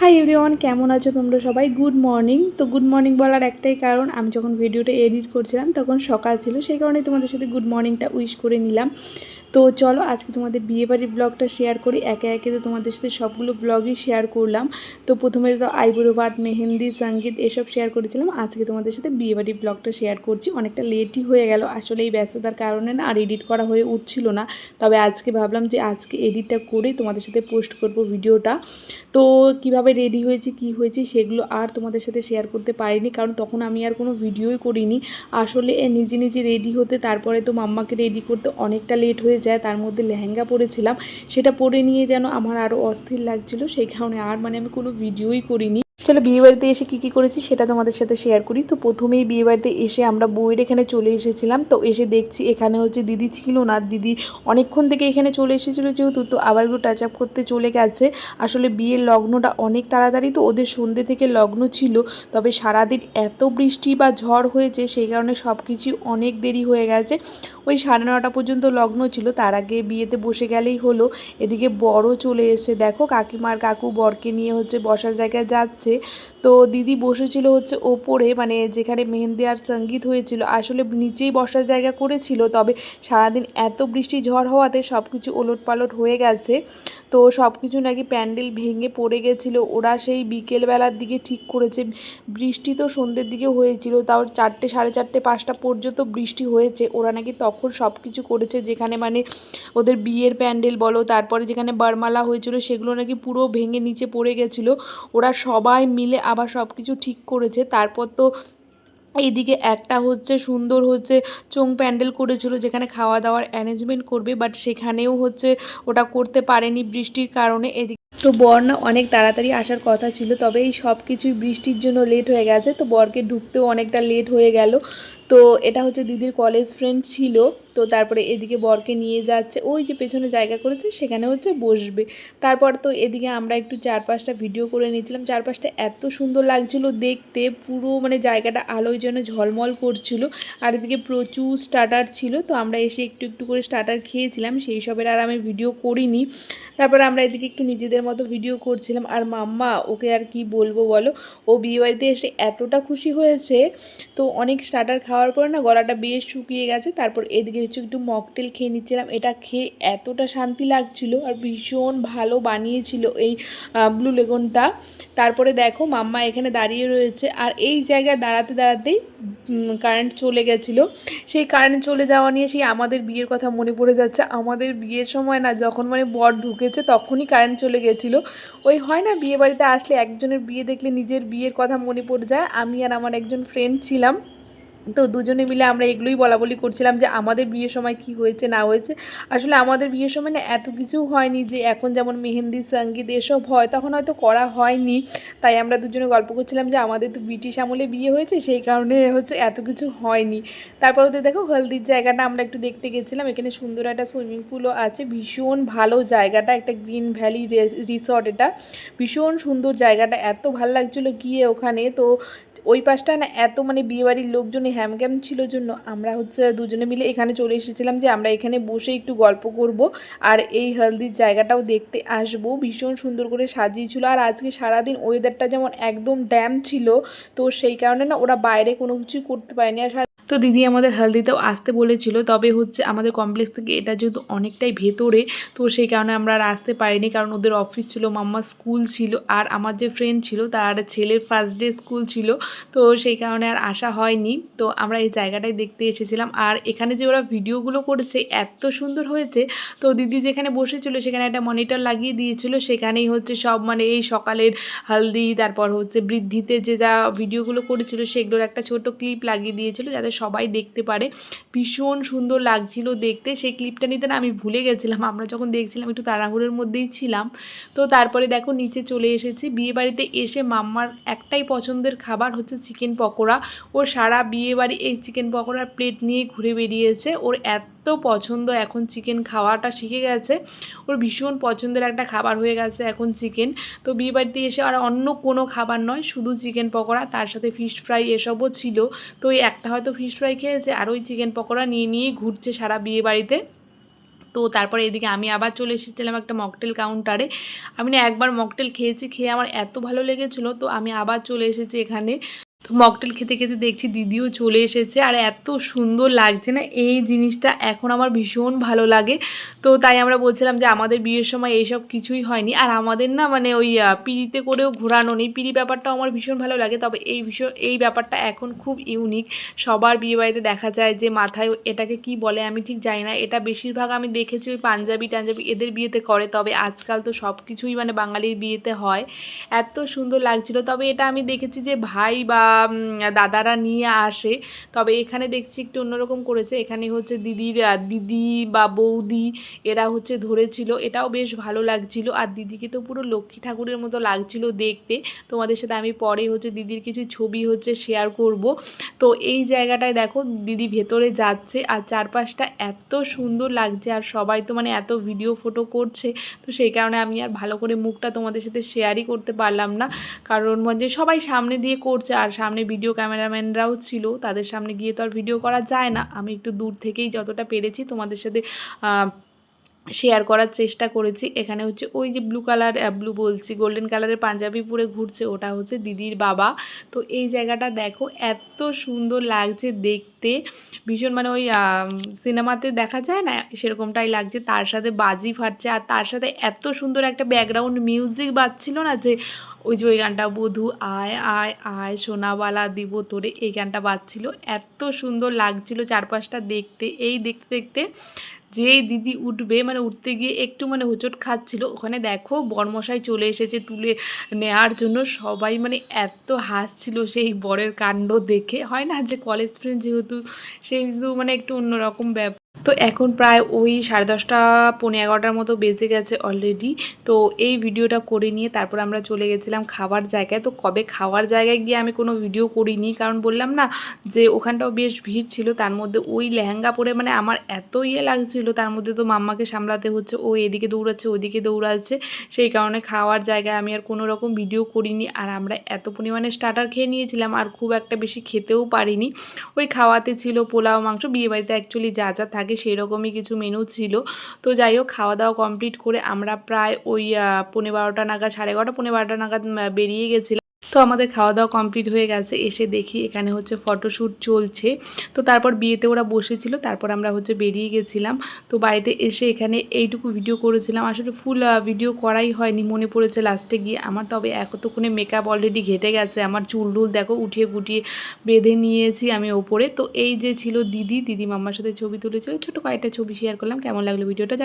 Hi everyone কেমন আছো তোমরা সবাই? গুড মর্নিং তো গুড মর্নিং বলার একটাই কারণ, আমি যখন ভিডিওটা এডিট করছিলাম, তখন সকাল ছিল, সেই কারণে তোমাদের সাথে গুড মর্নিংটা উইশ করে নিলাম। তো চলো, আজকে তোমাদের বিয়েবাড়ির ব্লগটা শেয়ার করি। একে একে তো তোমাদের সাথে সবগুলো ব্লগই শেয়ার করলাম। তো প্রথমে তো আইবুড়ো ভাত মেহেন্দি, সংগীত এসব শেয়ার করেছিলাম। আজকে তোমাদের সাথে বিয়েবাড়ির ব্লগটা শেয়ার করছি। অনেকটা লেটই হয়ে গেল। আসলে এই ব্যস্ততার কারণে না, আর এডিট করা হয়ে উঠছিল না। তবে আজকে ভাবলাম যে, আজকে এডিটটা করে তোমাদের সাথে পোস্ট করব ভিডিওটা তো কীভাবে রেডি হয়েছি, কি হয়েছি সেগুলো আর তোমাদের সাথে শেয়ার করতে পারিনি। কারণ তখন আমি আর কোনো ভিডিওই করিনি। আসলে নিজে নিজে রেডি হতে, তারপরে তো মাম্মাকে রেডি করতে অনেকটা লেট হয়ে যায়, তার মধ্যে লেহেঙ্গা পরেছিলাম। সেটা পরে নিয়ে যেন আমার আরও অস্থির লাগছিল, সেই কারণে আর মানে আমি কোনো ভিডিওই করিনি। চলো বিয়েবাড়িতে এসে কী কী করেছি সেটা তোমাদের সাথে শেয়ার করি। তো প্রথমেই বিয়েবাড়িতে এসে আমরা বউয়ের এখানে চলে এসেছিলাম। তো এসে দেখছি এখানে হচ্ছে দিদি ছিল না। দিদি অনেকক্ষণ থেকে এখানে চলে এসেছিল যেহেতু, তো আবার একটু টাচ আপ করতে চলে গেছে। আসলে বিয়ের লগ্নটা অনেক তাড়াতাড়ি, তো ওদের সন্ধ্যে থেকে লগ্ন ছিল। তবে সারাদিন এত বৃষ্টি বা ঝড় হয়েছে, সেই কারণে সব কিছু অনেক দেরি হয়ে গেছে। ওই সাড়ে নটা পর্যন্ত লগ্ন ছিল, তার আগে বিয়েতে বসে গেলেই হলো। এদিকে বড় চলে এসে দেখো কাকিমার কাকু বরকে নিয়ে হচ্ছে বসার জায়গায় যাচ্ছে। তো দিদি বসেছিল হচ্ছে ওপরে মানে যেখানে মেহেন্দি আর সংগীত হয়েছিল। আসলে নিচেই বসার জায়গা করেছিল, তবে সারাদিন এত বৃষ্টি, ঝড় হওয়াতে সব কিছু ওলট পালট হয়ে গেছে। তো সব কিছু নাকি প্যান্ডেল ভেঙে পড়ে গেছিল। ওরা সেই বিকেলবেলার দিকে ঠিক করেছে। বৃষ্টি তো সন্ধ্যের দিকে হয়েছিল, তাও চারটে, সাড়ে চারটে, পাঁচটা পর্যন্ত বৃষ্টি হয়েছে। ওরা নাকি তখন সব কিছু করেছে, যেখানে মানে ওদের বিয়ের প্যান্ডেল বলো, তারপরে যেখানে বারমালা হয়েছিল, সেগুলো নাকি পুরো ভেঙে নিচে পড়ে গেছিল। ওরা সবাই মিলে আবার সব কিছু ঠিক করেছে। তারপর তো এইদিকে একটা হচ্ছে সুন্দর হচ্ছে চোং প্যান্ডেল করেছিল, যেখানে খাওয়া দাওয়ার অ্যারেঞ্জমেন্ট করবে বাট সেখানেও হচ্ছে ওটা করতে পারেনি বৃষ্টির কারণে। এদিকে তো বর না অনেক তাড়াতাড়ি আসার কথা ছিল, তবে এই সব কিছুই বৃষ্টির জন্য লেট হয়ে গেছে। তো বরকে ঢুকতেও অনেকটা লেট হয়ে গেল। তো এটা হচ্ছে দিদির কলেজ ফ্রেন্ড ছিল, তো তারপরে এদিকে বরকে নিয়ে যাচ্ছে। ওই যে পেছনে জায়গা করেছে, সেখানে হচ্ছে বসবে। তারপর তো এদিকে আমরা একটু চার পাঁচটা ভিডিও করে নিয়েছিলাম। চার পাঁচটা এত সুন্দর লাগছিল দেখতে, পুরো মানে জায়গাটা আলোয় জন্য ঝলমল করছিল। আর এদিকে প্রচুর স্টার্টার ছিল, তো আমরা এসে একটু একটু করে স্টার্টার খেয়েছিলাম। সেই সবের আর আমি ভিডিও করিনি। তারপর আমরা এদিকে একটু নিজেদের মতো ভিডিও করছিলাম। আর মাম্মা, ওকে আর কি বলব বলো? ও বিয়েবাড়িতে এসে এতটা খুশি হয়েছে, তো অনেক স্টার্টার খাওয়ার পর না গলাটা বেশ শুকিয়ে গেছে। তারপর এদিকে হচ্ছে একটু মকটেল খেয়ে নিচ্ছিলাম। এটা খেয়ে এতটা শান্তি লাগছিল আর ভীষণ ভালো বানিয়েছিল এই ব্লু লেগনটা তারপরে দেখো মাম্মা এখানে দাঁড়িয়ে রয়েছে। আর এই জায়গায় দাঁড়াতে দাঁড়াতেই কারেন্ট চলে গেছিল। সেই কারেন্ট চলে যাওয়া নিয়ে সেই আমাদের বিয়ের কথা মনে পড়ে যাচ্ছে। আমাদের বিয়ের সময় না যখন মানে বর ঢুকেছে তখনই কারেন্ট চলে গেছিল। ওই হয় না বিয়ে বাড়িতে আসলে একজনের বিয়ে দেখলে নিজের বিয়ের কথা মনে পড়ে যায়। আমি আর আমার একজন ফ্রেন্ড ছিলাম। তো দুজনে মিলে আমরা এগুলোই বলা বলি করছিলাম যে আমাদের বিয়ের সময় কি হয়েছে, না হয়েছে। আসলে আমাদের বিয়ের সময় না এত কিছু হয়নি যে এখন যেমন মেহেন্দি, সংগীত এসব হয়, তখন হয়তো করা হয়নি। তাই আমরা দুজনে গল্প করছিলাম যে আমাদের তো ব্রিটিশ আমলে বিয়ে হয়েছে, সেই কারণে হচ্ছে এত কিছু হয়নি। তারপর ওদের দেখো হলদির জায়গাটা আমরা একটু দেখতে গেছিলাম, এখানে সুন্দর একটা সুইমিং পুলও আছে, ভীষণ ভালো জায়গাটা, একটা গ্রিন ভ্যালি রিসর্ট এটা। ভীষণ সুন্দর জায়গাটা, এত ভালো লাগছিল গিয়ে ওখানে। তো ওই পাশটা না এত মানে বিয়েবাড়ির লোকজনে হ্যামগ্যাম ছিল জন্য আমরা হচ্ছে দুজনে মিলে এখানে চলে এসেছিলাম যে আমরা এখানে বসে একটু গল্প করব আর এই হলদির জায়গাটাও দেখতে আসব। ভীষণ সুন্দর করে সাজিয়েছিল। আর আজকে সারাদিন ওয়েদারটা যেমন একদম ড্যাম ছিল, তো সেই কারণে না ওরা বাইরে কোনো কিছু করতে পারেনি। আর তো দিদি আমাদের হলদিতেও আসতে বলেছিল। তবে হচ্ছে আমাদের কমপ্লেক্স থেকে এটা যেহেতু অনেকটাই ভেতরে, তো সেই কারণে আমরা আর আসতে পারিনি। কারণ ওদের অফিস ছিল, মাম্মার স্কুল ছিল, আর আমার যে ফ্রেন্ড ছিল তার ছেলের ফার্স্ট ডে স্কুল ছিল, তো সেই কারণে আর আসা হয়নি। তো আমরা এই জায়গাটাই দেখতে এসেছিলাম। আর এখানে যে ওরা ভিডিওগুলো করেছে, এত সুন্দর হয়েছে। তো দিদি যেখানে বসেছিল, সেখানে একটা মনিটর লাগিয়ে দিয়েছিল। সেখানেই হচ্ছে সব মানে এই সকালের হলদি, তারপর হচ্ছে বৃদ্ধিতে যে যা ভিডিওগুলো করেছিল, সেগুলোর একটা ছোট ক্লিপ লাগিয়ে দিয়েছিল, যাতে সবাই দেখতে পারে। ভীষণ সুন্দর লাগছিল দেখতে। সেই ক্লিপটা নিতে না আমি ভুলে গেছিলাম। আমরা যখন দেখছিলাম একটু তাড়াহুড়োর মধ্যেই ছিলাম। তো তারপরে দেখো নিচে চলে এসেছি। বিয়েবাড়িতে এসে মাম্মার একটাই পছন্দের খাবার হচ্ছে চিকেন পকোড়া। ও সারা বিয়েবাড়ি এই চিকেন পকোড়ার প্লেট নিয়ে ঘুরে বেরিয়েছে ওর এত পছন্দ, এখন চিকেন খাওয়াটা শিখে গেছে। ওর ভীষণ পছন্দের একটা খাবার হয়ে গেছে এখন চিকেন তো বিয়ে বাড়িতে এসে আর অন্য কোনো খাবার নয়, শুধু চিকেন পকোড়া, তার সাথে ফিশ ফ্রাই এসবও ছিল। তো এই একটা হয়তো ফিশ ফ্রাই খেয়েছে, আর ওই চিকেন পকোড়া নিয়ে নিয়েই ঘুরছে সারা বিয়ে বাড়িতে। তো তো তারপরে এদিকে আমি আবার চলে এসেছিলাম একটা মকটেল কাউন্টারে আমি না একবার মকটেল খেয়েছি, খেয়ে আমার এত ভালো লেগেছিলো, তো আমি আবার চলে এসেছি এখানে। তো মকটেল খেতে খেতে দেখছি দিদিও চলে এসেছে আর এত সুন্দর লাগছে না? এই জিনিসটা এখন আমার ভীষণ ভালো লাগে। তো তাই আমরা বলছিলাম যে আমাদের বিয়ের সময় এইসব কিছুই হয়নি। আর আমাদের না মানে ওই পিড়িতে করেও ঘোরানো নেই। পিঁড়ি ব্যাপারটাও আমার ভীষণ ভালো লাগে। তবে এই ভীষণ, এই ব্যাপারটা এখন খুব ইউনিক সবার বিয়ে বাড়িতে দেখা যায় যে মাথায় এটাকে কি বলে আমি ঠিক জানি না। এটা বেশিরভাগ আমি দেখেছি ওই পাঞ্জাবি টাঞ্জাবি এদের বিয়েতে করে। তবে আজকাল তো সব কিছুই মানে বাঙালির বিয়েতে হয়। এত সুন্দর লাগছিল। তবে এটা আমি দেখেছি যে ভাই বা দাদারা নিয়ে আসে। তবে এখানে দেখছি একটু অন্যরকম করেছে। এখানে হচ্ছে দিদির দিদি বা বৌদি এরা হচ্ছে ধরেছিল। এটাও বেশ ভালো লাগছিল। আর দিদিকে তো পুরো লক্ষ্মী ঠাকুরের মতো লাগছিল দেখতে। তোমাদের সাথে আমি পরে হচ্ছে দিদির কিছু ছবি হচ্ছে শেয়ার করব। তো এই জায়গাটায় দেখো, দিদি ভেতরে যাচ্ছে আর চারপাশটা এত সুন্দর লাগছে। আর সবাই তো মানে এত ভিডিও ফটো করছে। তো সেই কারণে আমি আর ভালো করে মুখটা তোমাদের সাথে শেয়ারই করতে পারলাম না। কারণ মানে সবাই সামনে দিয়ে করছে। আর সামনে ভিডিও ক্যামেরাম্যানরাও ছিল, তাদের সামনে গিয়ে তো আর ভিডিও করা যায় না। আমি একটু দূর থেকেই যতটা পেরেছি তোমাদের সাথে শেয়ার করার চেষ্টা করেছি। এখানে হচ্ছে ওই যে ব্লু কালার ব্লু বলছি গোল্ডেন কালারের পাঞ্জাবি পরে ঘুরছে, ওটা হচ্ছে দিদির বাবা। তো এই জায়গাটা দেখো, এত সুন্দর লাগছে দেখতে। ভীষণ মানে ওই সিনেমাতে দেখা যায় না, সেরকমটাই লাগছে। তার সাথে বাজি ফাটছে, আর তার সাথে এত সুন্দর একটা ব্যাকগ্রাউন্ড মিউজিক বাজছিল না যে ওই যে ওই গানটা, বধু আয় আয় আয় সোনাবালা দিব তোরে, এই গানটা বাজছিল। এত সুন্দর লাগছিল চারপাশটা দেখতে। এই দেখতে দেখতে যেই দিদি উঠবে মানে উঠতে গিয়ে একটু মানে হোঁচট খাচ্ছিল। ওখানে দেখো বরমশাই চলে এসেছে তুলে নেওয়ার জন্য। সবাই মানে এত হাসছিল সেই বরের কাণ্ড দেখে। হয় না যে কলেজ ফ্রেন্ড যেহেতু সেহেতু মানে একটু অন্যরকম ব্যাপার। তো এখন প্রায় ওই সাড়ে দশটা পনেরো এগারোটার মতো বেজে গেছে অলরেডি তো এই ভিডিওটা করে নিয়ে তারপর আমরা চলে গেছিলাম খাবার জায়গায়। তো কবে খাওয়ার জায়গায় গিয়ে আমি কোনো ভিডিও করিনি। কারণ বললাম না যে ওখানটাও বেশ ভিড় ছিল। তার মধ্যে ওই লেহেঙ্গা পরে মানে আমার এত ইয়ে লাগছিল। তার মধ্যে তো মাম্মাকে সামলাতে হচ্ছে, ও এদিকে দৌড়াচ্ছে, ওদিকে দৌড়াচ্ছে। সেই কারণে খাওয়ার জায়গায় আমি আর কোনো রকম ভিডিও করিনি। আর আমরা এত পরিমাণে স্টার্টার খেয়ে নিয়েছিলাম আর খুব একটা বেশি খেতেও পারিনি। ওই খাওয়াতে ছিল পোলাও, মাংস, বিয়েবাড়িতে অ্যাকচুয়ালি যা যা থাকে সেই রকমই কিছু মেনু ছিল। তো যাই হোক খাওয়া দাওয়া কমপ্লিট করে আমরা প্রায় ওই পনেরো বারোটা নাগাদ, সাড়ে এগারোটা পনেরো বারোটা নাগাদ বেরিয়ে গেছিলাম। তো আমাদের খাওয়া দাওয়া কমপ্লিট হয়ে গেছে। এসে দেখি এখানে হচ্ছে ফটোশ্যুট চলছে। তো তারপর বিয়েতে ওরা বসেছিল, তারপর আমরা হচ্ছে বেরিয়ে গেছিলাম। তো বাড়িতে এসে এখানে এইটুকু ভিডিও করেছিলাম। আসলে ফুল ভিডিও করাই হয়নি, মনে পড়েছে লাস্টে গিয়ে। আমার তবে এতক্ষণে মেকআপ অলরেডি ঘেটে গেছে। আমার চুল টুল দেখো, উঠিয়ে গুটিয়ে বেঁধে নিয়েছি আমি ওপরে। তো এই যে ছিল দিদি দিদি মাম্মার সাথে ছবি তুলেছিল। ছোটো কয়েকটা ছবি শেয়ার করলাম। কেমন লাগল ভিডিওটা